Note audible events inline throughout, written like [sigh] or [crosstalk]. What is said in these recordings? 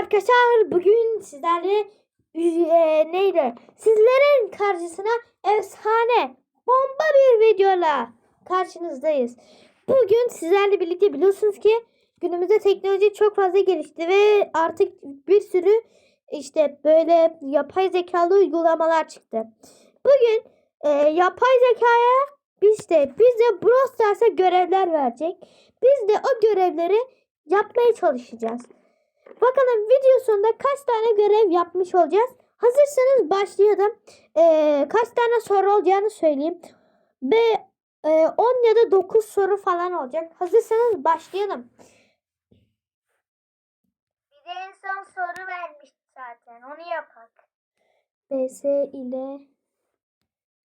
Arkadaşlar. Bugün sizlerle e, neydi? Sizlerin karşısına efsane bomba bir videoyla karşınızdayız. Bugün sizlerle birlikte biliyorsunuz ki günümüzde teknoloji çok fazla gelişti ve artık bir sürü işte böyle yapay zekalı uygulamalar çıktı. Bugün e, yapay zekaya biz de bize Brawl Stars'a görevler verecek. Biz de o görevleri yapmaya çalışacağız. Bakalım video sonunda kaç tane görev yapmış olacağız. Hazırsanız başlayalım. Ee, kaç tane soru olacağını söyleyeyim. Ve e, 10 ya da 9 soru falan olacak. Hazırsanız başlayalım. Bize en son soru vermişti zaten. Onu yapak. BS ile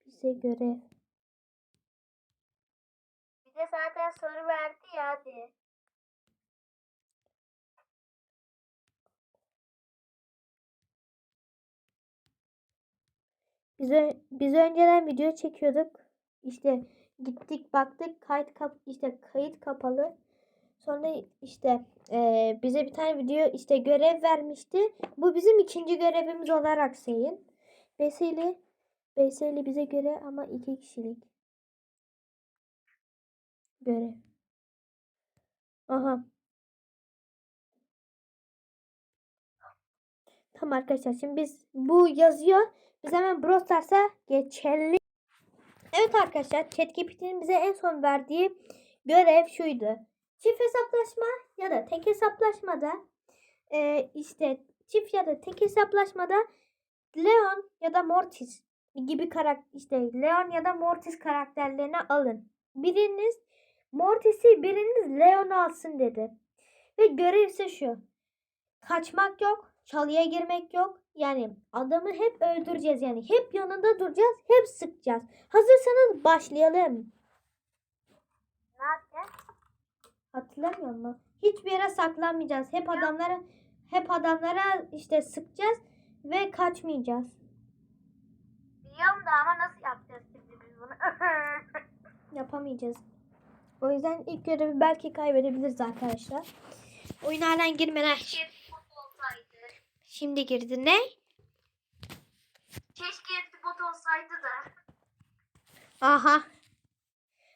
bize göre. Bize zaten soru verdi ya hadi. Biz, biz önceden video çekiyorduk. İşte gittik baktık kayıt kap işte kayıt kapalı. Sonra işte eee, bize bir tane video işte görev vermişti. Bu bizim ikinci görevimiz olarak sayın. Beseli Beseli bize göre ama iki kişilik görev. Aha. Tamam arkadaşlar şimdi biz bu yazıyor. Biz hemen Brawl Stars'a geçelim. Evet arkadaşlar ChatGPT'nin bize en son verdiği görev şuydu. Çift hesaplaşma ya da tek hesaplaşmada e, işte çift ya da tek hesaplaşmada Leon ya da Mortis gibi karakter işte Leon ya da Mortis karakterlerini alın. Biriniz Mortis'i biriniz Leon'u alsın dedi. Ve görev ise şu. Kaçmak yok, çalıya girmek yok. Yani adamı hep öldüreceğiz yani. Hep yanında duracağız, hep sıkacağız. Hazırsanız başlayalım. Ne yapacağız? Hatırlamıyor musun? Hiçbir yere saklanmayacağız. Hep adamlara hep adamlara işte sıkacağız ve kaçmayacağız. Biliyorum da ama nasıl yapacağız şimdi biz bunu? [laughs] Yapamayacağız. O yüzden ilk görevi belki kaybedebiliriz arkadaşlar. Oyun halen girmeden. Şimdi girdi. Ne? Keşke bot olsaydı da. Aha.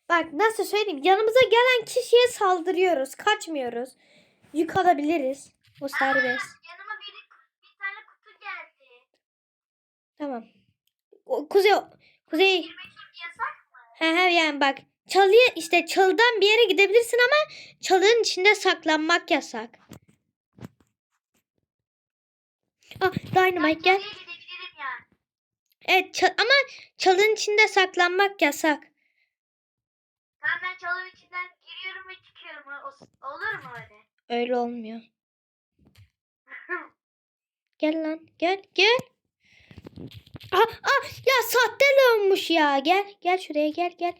Bak nasıl söyleyeyim. Yanımıza gelen kişiye saldırıyoruz. Kaçmıyoruz. Yük alabiliriz. O serbest. Yanıma biri, bir tane kutu geldi. Tamam. O, kuzey kuzey Girmek yasak mı? he he yani bak çalıya işte çalıdan bir yere gidebilirsin ama çalının içinde saklanmak yasak. Dynamite gel. Evet ça- ama çalının içinde saklanmak yasak. Tamam ben çalının içinden giriyorum ve çıkıyorum. Olur mu öyle? Öyle olmuyor. [laughs] Gel lan gel gel. Ah, ah, ya sahte olmuş ya. Gel gel şuraya gel gel.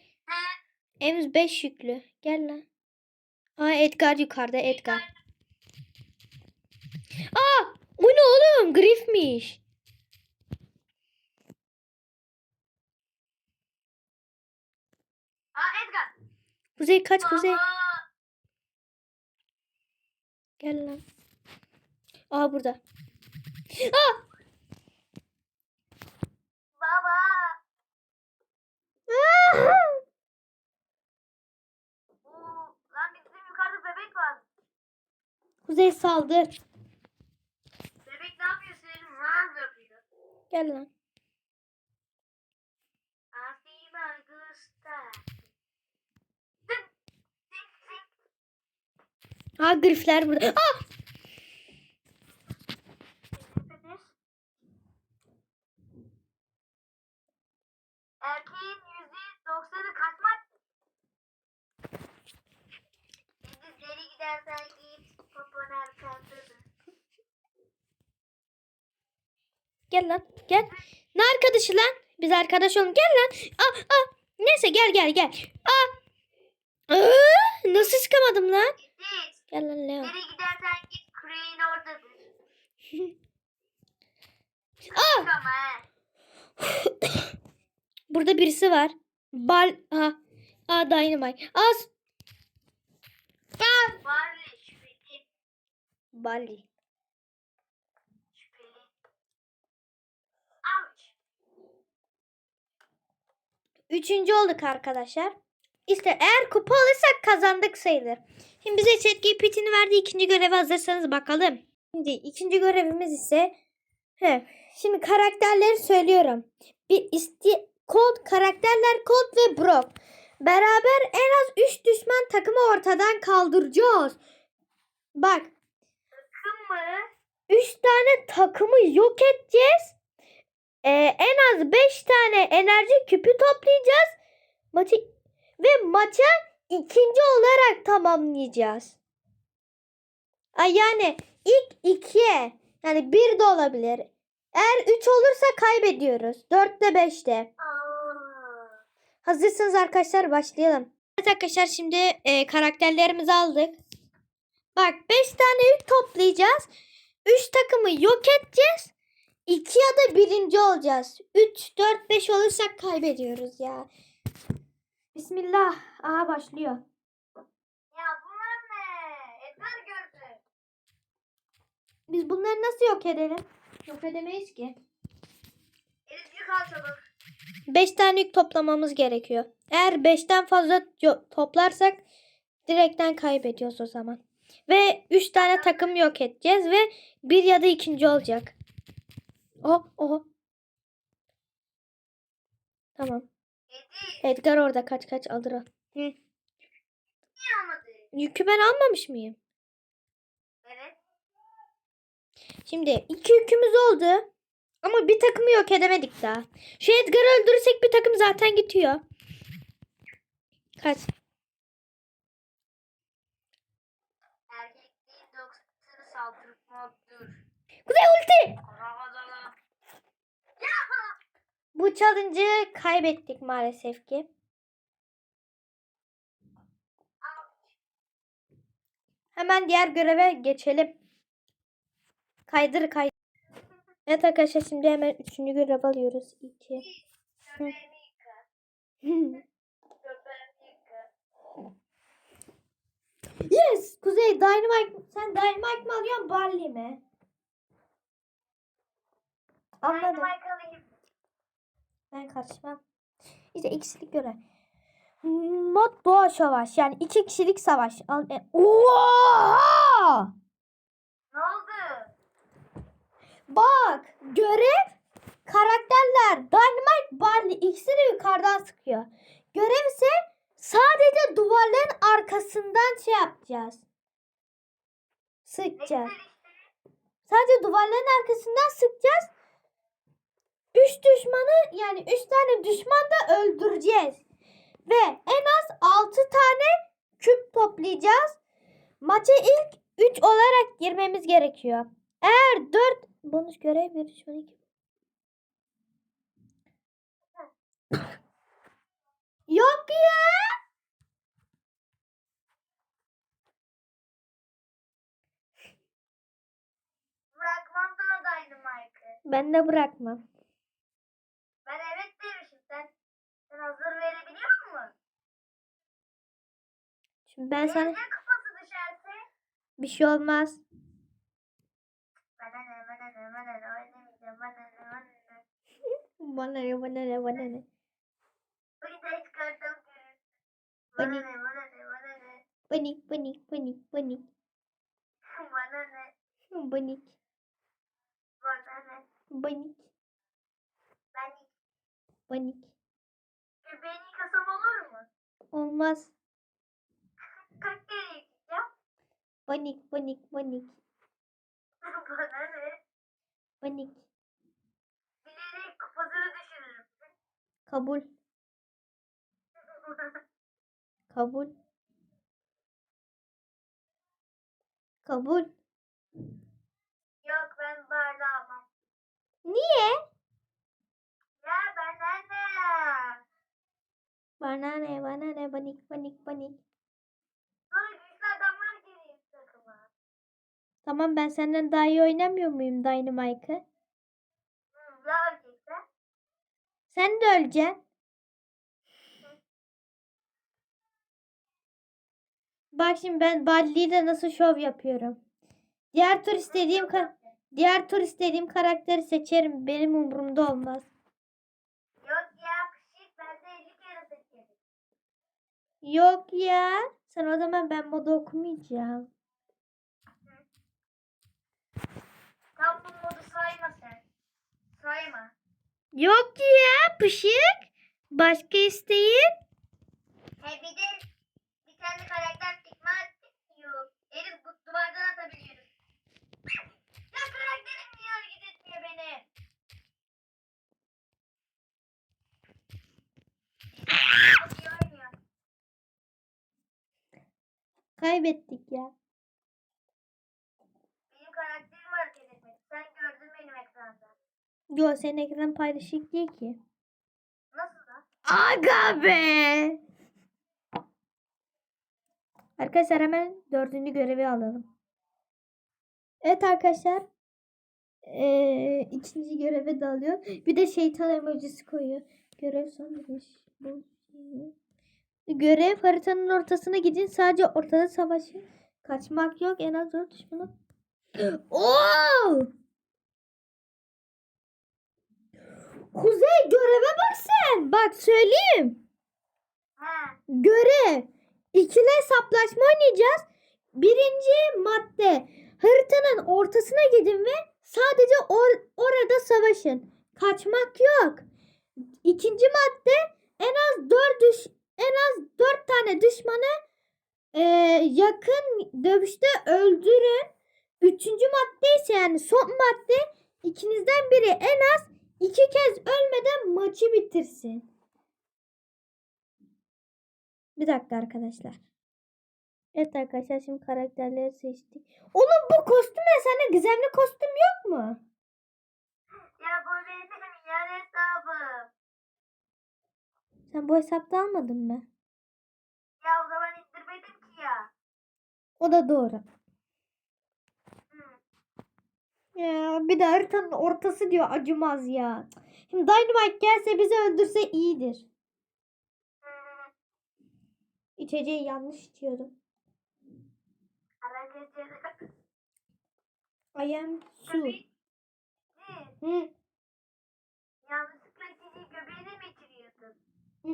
Evimiz 5 yüklü. Gel lan. Aa Edgar yukarıda Edgar. Aa bu ne oğlum? Aa Edgar. Kuzey kaç kuzey. Baba. Gel lan. Aa burada. Aa! Baba. Oo, lan bizim yukarıda bebek var. Kuzey saldır. Bebek ne yapıyor senin? Run yapıyor. Gel lan. Aa grifler burada. Aa! Erkeğin yüzde doksanı kaçmak. Şimdi deli gidersen git popon arkandadır. Gel lan. Gel. Ne arkadaşı lan? Biz arkadaş olalım. Gel lan. Aa, aa. Neyse gel gel gel. Aa. Aa, nasıl sıkamadım lan? Git. Gel lan Leo. Deli gidersen git Crane oradadır. [laughs] Aa. Ama. [coughs] Burada birisi var. Bal ha. Aa Dynamite. Az. Aa. Barley şüpheli. Üçüncü olduk arkadaşlar. İşte eğer kupa alırsak kazandık sayılır. Şimdi bize ChatGPT'nin verdiği ikinci görevi hazırsanız bakalım. Şimdi ikinci görevimiz ise he, şimdi karakterleri söylüyorum. Bir isti kod karakterler kod ve Brock. Beraber en az 3 düşman takımı ortadan kaldıracağız. Bak Kım mı? 3 tane takımı yok edeceğiz. Ee, en az 5 tane enerji küpü toplayacağız. Maçı ve maça ikinci olarak tamamlayacağız. Ay yani ilk ikiye yani bir de olabilir. Eğer 3 olursa kaybediyoruz. 4'te 5'te. Aa. Hazırsanız arkadaşlar başlayalım. Evet arkadaşlar şimdi e, karakterlerimizi aldık. Bak 5 tane yük toplayacağız. 3 takımı yok edeceğiz. 2 ya da birinci olacağız. 3, 4, 5 olursak kaybediyoruz ya. Bismillah. Aha başlıyor. Ya bunlar ne? Ezber gördü. Biz bunları nasıl yok edelim? Yok edemeyiz ki. Elifci kal çabuk. 5 tane yük toplamamız gerekiyor. Eğer 5'ten fazla toplarsak direkten kaybediyoruz o zaman. Ve 3 tane takım yok edeceğiz ve bir ya da ikinci olacak. Oh oh. Tamam. Edgar orada kaç kaç alır o. Hı. Yükü ben almamış mıyım? Evet. Şimdi iki yükümüz oldu. Ama bir takımı yok edemedik daha. Şu Edgar'ı öldürürsek bir takım zaten gidiyor. Kaç. Kuzey ulti. Bu challenge'ı kaybettik maalesef ki. Hemen diğer göreve geçelim. Kaydır kaydır. Evet arkadaşlar şimdi hemen üçüncü görev alıyoruz. İki. Yes! Kuzey Dynamite. Sen Dynamite mi alıyorsun Barley mi? Anladım. Dynamite alayım. Ben karışmam. İşte ikisilik görev. Mod doğa savaş. Yani iki kişilik savaş. Al, e, Oha! Ne oldu? Bak görev karakterler Dynamite Barley ikisi de yukarıdan sıkıyor. Görev ise sadece duvarların arkasından şey yapacağız. Sıkacağız. Sadece duvarların arkasından sıkacağız. Üç düşmanı yani üç tane düşman da öldüreceğiz. Ve en az altı tane küp toplayacağız. Maça ilk üç olarak girmemiz gerekiyor. Eğer dört bonus görev bir düşman iki. [laughs] Yok ya. Bırakmam sana Dynamite'ı. Ben de bırakmam. Ben evet demişim. Sen, sen hazır verebiliyor musun? Şimdi ben sana bir şey olmaz. Bana ne bana ne bana ne oynamayacağım bana ne bana ne. [laughs] Bana ne bana ne bana ne. Bir de görürsün. Bana ne bana ne bana ne. Panik panik panik panik. [laughs] Bana ne [laughs] Panik bana ne. panik Ben panik. göbeğini yıkasam olur mu? Olmaz. Kaç kere yıkayacağım? Panik panik panik [laughs] bana ne. panik. Bilerek kafasını düşürürüm. Kabul kabul. Kabul. Yok ben bağlamam. Niye? Ya benden ne? Bana ne bana ne panik panik panik. Sonra güçlü adamlar geliyor takıma. Tamam ben senden daha iyi oynamıyor muyum Dynamite'ı? Ya öleceksen? Sen de öleceksin. Bak şimdi ben Baldi'de nasıl şov yapıyorum. Diğer tur istediğim diğer tur istediğim karakteri seçerim. Benim umurumda olmaz. Yok ya pişik ben de 50 Yok ya. Sen o zaman ben moda okumayacağım. Bu modu sayma sen. Sayma. Yok ya pışık. Başka isteğin? He bir de bir tane karakter çıkma yok. Elif bu duvardan atabiliyoruz. Ya karakterim niye hareket etmiyor beni? Kaybettik ya. Benim karakterim hareket etmedi. Sen gördün benim ekranda. Yok senin ekran paylaşık değil ki. Nasıl da? Aga be. Arkadaşlar hemen dördüncü görevi alalım. Evet arkadaşlar. Ee, ikinci göreve dalıyor. Bir de şeytan emojisi koyuyor. Görev son beş. Bu- Görev haritanın ortasına gidin. Sadece ortada savaşın. Kaçmak yok. En az dört düşmanı. [gasps] Oo! Kuzey göreve bak sen. Bak söyleyeyim. He. Görev. İkili hesaplaşma oynayacağız. Birinci madde. Haritanın ortasına gidin ve sadece or- orada savaşın. Kaçmak yok. İkinci madde en az dört düş en az dört tane düşmanı e, yakın dövüşte öldürün. Üçüncü madde ise yani son madde ikinizden biri en az iki kez ölmeden maçı bitirsin. Bir dakika arkadaşlar. Evet arkadaşlar şimdi karakterleri seçtik. Oğlum bu kostüm ne? Sende gizemli kostüm yok mu? Ya bu benim yan hesabım. Sen bu hesapta almadın mı? Ya o zaman indirmedim ki ya. O da doğru. Hı. Ya bir de haritanın ortası diyor acımaz ya. Şimdi Dynamite gelse bizi öldürse iyidir. İçeceği yanlış. Hareketleri. I am su. Hı. Yanlışlıkla cici göbeğini mi içiriyordun? hı,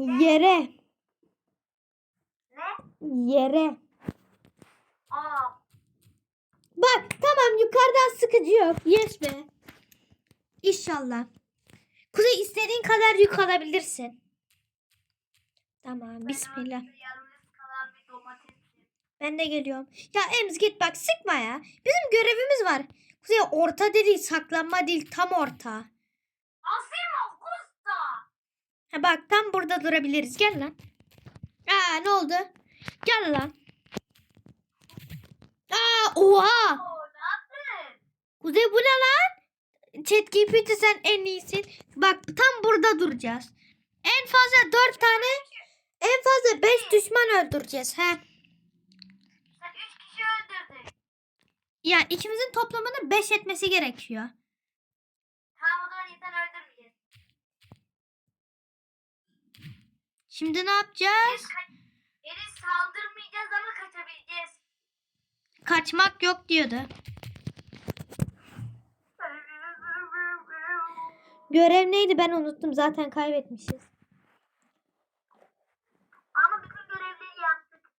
hı. Yere. Ne? Yere. Aa. Bak tamam yukarıdan sıkıcı yok. Yes be. İnşallah. Kuzey istediğin kadar yük alabilirsin. Tamam ben bismillah. Ben de geliyorum. Ya Ems git bak sıkma ya. Bizim görevimiz var. Kuzey orta değil saklanma değil tam orta. Asimo Costa. Ha bak tam burada durabiliriz. Gel lan. Aa ne oldu? Gel lan. Aa oha. Kuzey bu ne lan? ChatGPT sen en iyisin. Bak tam burada duracağız. En fazla dört tane en fazla beş düşman öldüreceğiz. He. Üç kişi. Ya ikimizin toplamını beş etmesi gerekiyor. Tamam o zaman insan öldürmeyeceğiz. Şimdi ne yapacağız? Elif saldırmayacağız ama kaçabileceğiz. Kaçmak yok diyordu. Görev neydi ben unuttum. Zaten kaybetmişiz. Ama bütün görevleri yaptık.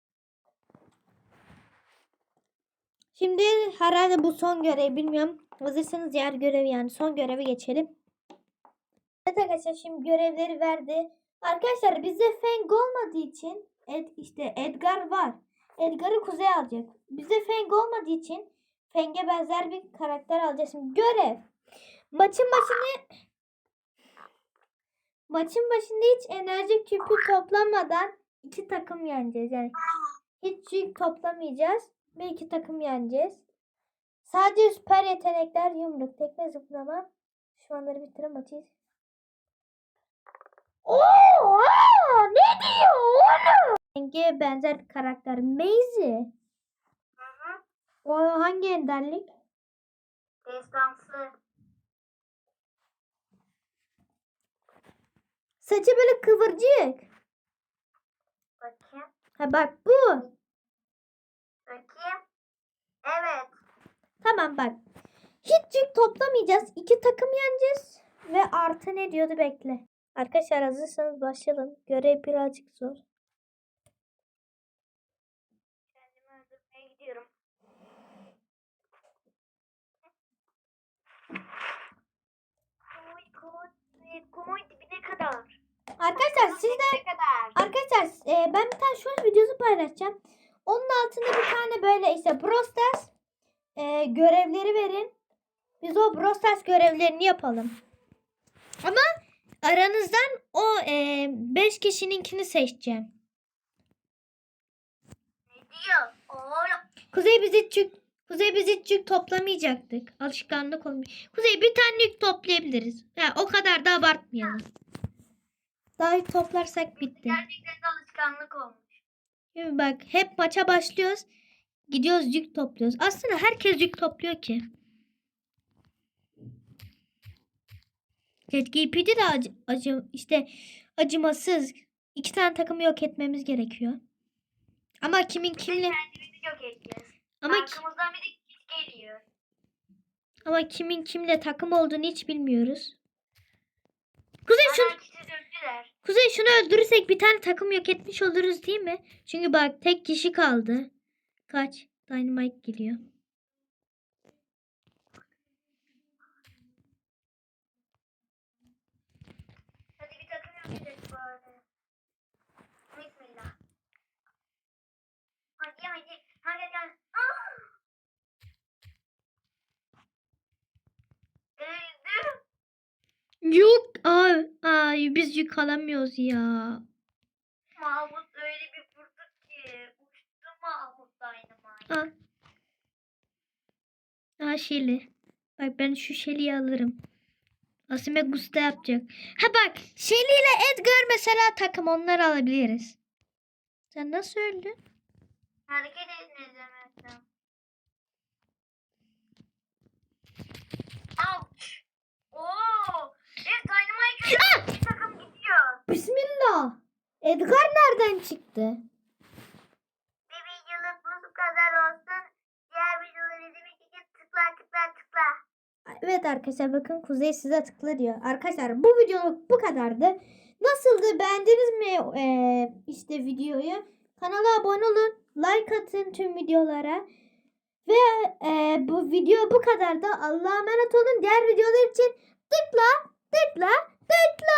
Şimdi herhalde bu son görev bilmiyorum. Hazırsanız diğer görevi yani son görevi geçelim. Evet arkadaşlar şimdi görevleri verdi. Arkadaşlar bizde Feng olmadığı için Ed, işte Edgar var. Edgar'ı Kuzey alacak. Bizde Feng olmadığı için Feng'e benzer bir karakter alacağız. Şimdi görev. Maçın başını maçın başında hiç enerji küpü toplamadan iki takım yeneceğiz. Yani hiç yük toplamayacağız ve iki takım yeneceğiz. Sadece süper yetenekler yumruk, tekme zıplama. Düşmanları bitiren maçı. Oo, ne diyor oğlum? Renge benzer bir karakter. Maisie. Hı hı. O hangi enderlik? Destansı. Saçı böyle kıvırcık. Bakayım. Ha bak bu. Bakayım. Evet. Tamam bak. Hiç yük toplamayacağız. İki takım yeneceğiz. Ve artı ne diyordu bekle. Arkadaşlar hazırsanız başlayalım. Görev birazcık zor. Koy dibine kadar. Arkadaşlar siz de kadar? Arkadaşlar e, ben bir tane short videosu paylaşacağım. Onun altında bir tane böyle işte Brawl Stars e, görevleri verin. Biz o Brawl Stars görevlerini yapalım. Ama aranızdan o 5 kişininkini seçeceğim. Ne diyor? Oğlum. Kuzey biz hiç yük, Kuzey biz hiç yük toplamayacaktık. Alışkanlık olmuş. Kuzey bir tane yük toplayabiliriz. Ya, o kadar da abartmayalım. Daha yük toplarsak bitti. Gerçekten de alışkanlık olmuş. Şimdi bak hep maça başlıyoruz. Gidiyoruz yük topluyoruz. Aslında herkes yük topluyor ki. ChatGPT de acı, acı, işte acımasız. İki tane takımı yok etmemiz gerekiyor. Ama kimin kimle Kendimizi yok edeceğiz. Ama Arkamızdan bir de kit geliyor. ama kimin kimle takım olduğunu hiç bilmiyoruz. Kuzey şunu. Kuzey şunu öldürürsek bir tane takım yok etmiş oluruz değil mi? Çünkü bak tek kişi kaldı. Kaç? Dynamite geliyor. Hadi bir takım yok edelim bari. Bismillah. Hadi hadi. Hadi gel. Ah! Öldüm. Aa, ay biz yük alamıyoruz ya. Mahmut öyle bir vurdu ki. Uçtu Mahmut Dynamite. Aa. Aa Şeli. Bak ben şu Şeli'yi alırım. Asime Gusta yapacak. Ha bak Şeli ile Edgar mesela takım onları alabiliriz. Sen nasıl öldün? Hareket edemezdim. Ouch. Oo. Evet Dynamite Ah! bir takım gidiyor. Bismillah. Edgar nereden çıktı? Bir videoluk bu kadar olsun. Diğer videoları izlemek için tıkla tıkla tıkla. Evet arkadaşlar bakın Kuzey size tıkla diyor. Arkadaşlar bu videoluk bu kadardı. Nasıldı beğendiniz mi ee, işte videoyu? Kanala abone olun. Like atın tüm videolara. Ve ee, bu video bu kadar da Allah'a emanet olun. Diğer videolar için tıkla tıkla tıkla.